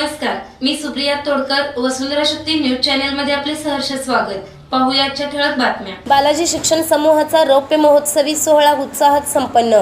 नमस्कार मी Supriya Todkar Vasundhara Shakti news channel मध्ये आपले सहर्ष स्वागत. पाहूया ठळक बातम्या. बालाजी शिक्षण समूहाचा रौप्य महोत्सवी सोहळा उत्साहात संपन्न.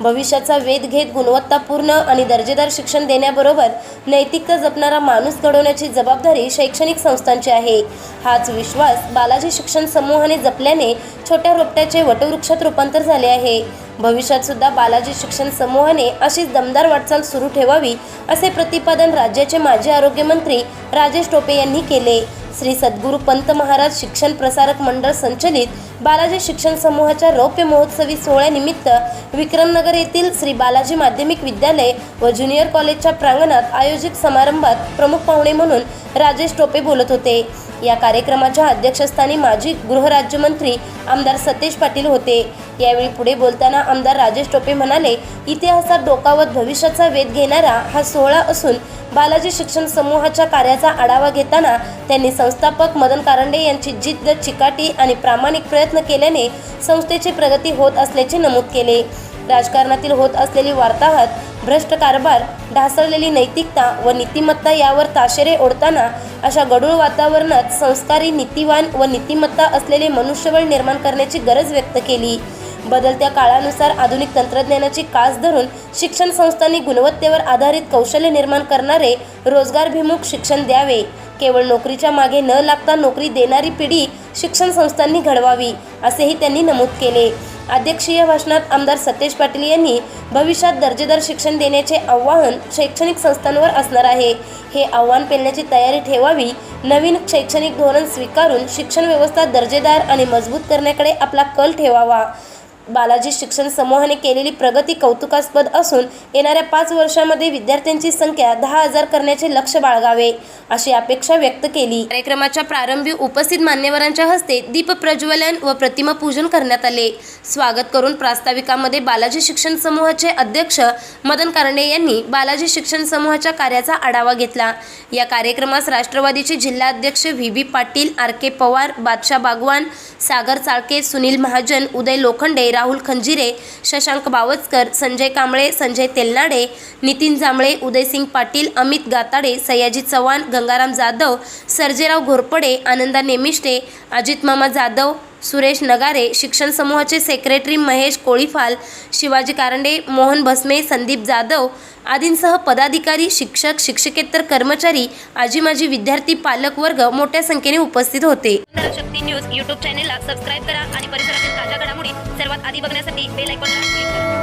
भविष्याचा वेध घेत गुणवत्तापूर्ण आणि दर्जेदार शिक्षण देण्याबरोबर नैतिकता जपणारा माणूस घडवण्याची जबाबदारी शैक्षणिक संस्थांची आहे. हाच विश्वास बालाजी शिक्षण समूहाने जपल्याने छोट्या रोपट्याचे वटवृक्षात रूपांतर झाले आहे. भविष्यात सुद्धा बालाजी शिक्षण समूहाने अशीच दमदार वाटचाल सुरू ठेवावी असे प्रतिपादन राज्याचे माजी आरोग्यमंत्री राजेश टोपे यांनी केले. श्री सद्गुरू पंत महाराज शिक्षण प्रसारक मंडळ संचलित बालाजी शिक्षण समूहाच्या रौप्य महोत्सवी सोहळ्यानिमित्त विक्रमनगर येथील श्री बालाजी माध्यमिक विद्यालय व ज्युनियर कॉलेजच्या प्रांगणात आयोजित समारंभात प्रमुख पाहुणे म्हणून राजेश टोपे बोलत होते. या कार्यक्रमाच्या अध्यक्षस्थानी माजी गृहराज्यमंत्री आमदार सतेज पाटील होते. यावेळी पुढे बोलताना आमदार राजेश टोपे म्हणाले इतिहासात डोकावत भविष्याचा वेध घेणारा हा सोहळा असून बालाजी शिक्षण समूहाच्या कार्याचा आढावा घेताना त्यांनी संस्थापक मदन कारंडे यांची जिद्द चिकाटी आणि प्रामाणिक प्रयत्न केल्याने संस्थेची प्रगती होत असल्याचे नमूद केले. राजकारणातील होत असलेली वार्ताहत भ्रष्ट कारभार ढासळलेली नैतिकता व नीतिमत्ता यावर ताशेरे ओढताना अशा गढूळ वातावरणात संस्कारी नीतिवान व नीतिमत्ता असलेले मनुष्यबळ निर्माण करण्याची गरज व्यक्त केली. बदलत्या काळानुसार आधुनिक तंत्रज्ञानाची कास धरून शिक्षण संस्थांनी गुणवत्तेवर आधारित कौशल्य निर्माण करणारे रोजगारभिमुख शिक्षण द्यावे. केवळ नोकरीच्या मागे न लागता नोकरी देणारी पिढी शिक्षण संस्थांनी घडवावी असेही त्यांनी नमूद केले. अध्यक्षीय भाषणात आमदार सतेज पाटील यांनी भविष्यात दर्जेदार शिक्षण देण्याचे आव्हान शैक्षणिक संस्थांवर असणार आहे. हे आव्हान पेलण्याची तयारी ठेवावी नवीन शैक्षणिक धोरण स्वीकारून शिक्षण व्यवस्था दर्जेदार आणि मजबूत करण्याकडे आपला कल ठेवावा. बालाजी शिक्षण समूहाने केलेली प्रगती कौतुकास्पद असून येणाऱ्या पाच वर्षामध्ये विद्यार्थ्यांची संख्या दहा हजार करण्याचे लक्ष बाळगावे अशी अपेक्षा व्यक्त केली. कार्यक्रमाच्या प्रारंभी उपस्थित मान्यवरांच्या हस्ते दीप प्रज्वलन व प्रतिमा पूजन करण्यात आले. स्वागत करून प्रास्ताविकामध्ये बालाजी शिक्षण समूहाचे अध्यक्ष मदन कारणे यांनी बालाजी शिक्षण समूहाच्या कार्याचा आढावा घेतला. या कार्यक्रमास राष्ट्रवादीचे जिल्हाध्यक्ष V. B Patil R. K. Pawar Badshah Bagwan Sagar Chalke Sunil Mahajan Uday Lokhande Rahul Khanjire Shashank Bawachkar Sanjay Kamble Sanjay Telnade Nitin Jambhale Udaysing Patil Amit Gatade Sayaji Chavan Gangaram Jadhav Sarjerao Ghorpade Ananda Nemishte Ajit Mama Jadhav Suresh Nagare शिक्षण समूहाचे सेक्रेटरी महेश कोळीफाल शिवाजी कारंडे मोहन भस्मे संदीप जाधव आदींसह पदाधिकारी शिक्षक शिक्षकेतर कर्मचारी आजी माजी विद्यार्थी पालक वर्ग मोठ्या संख्येने उपस्थित होते. शक्ती न्यूज यूट्यूब चॅनेलला सबस्क्राईब करा आणि परिसरातील ताज्या घडामोडी सर्वात आधी बघण्यासाठी बेल आयकॉनला क्लिक करा.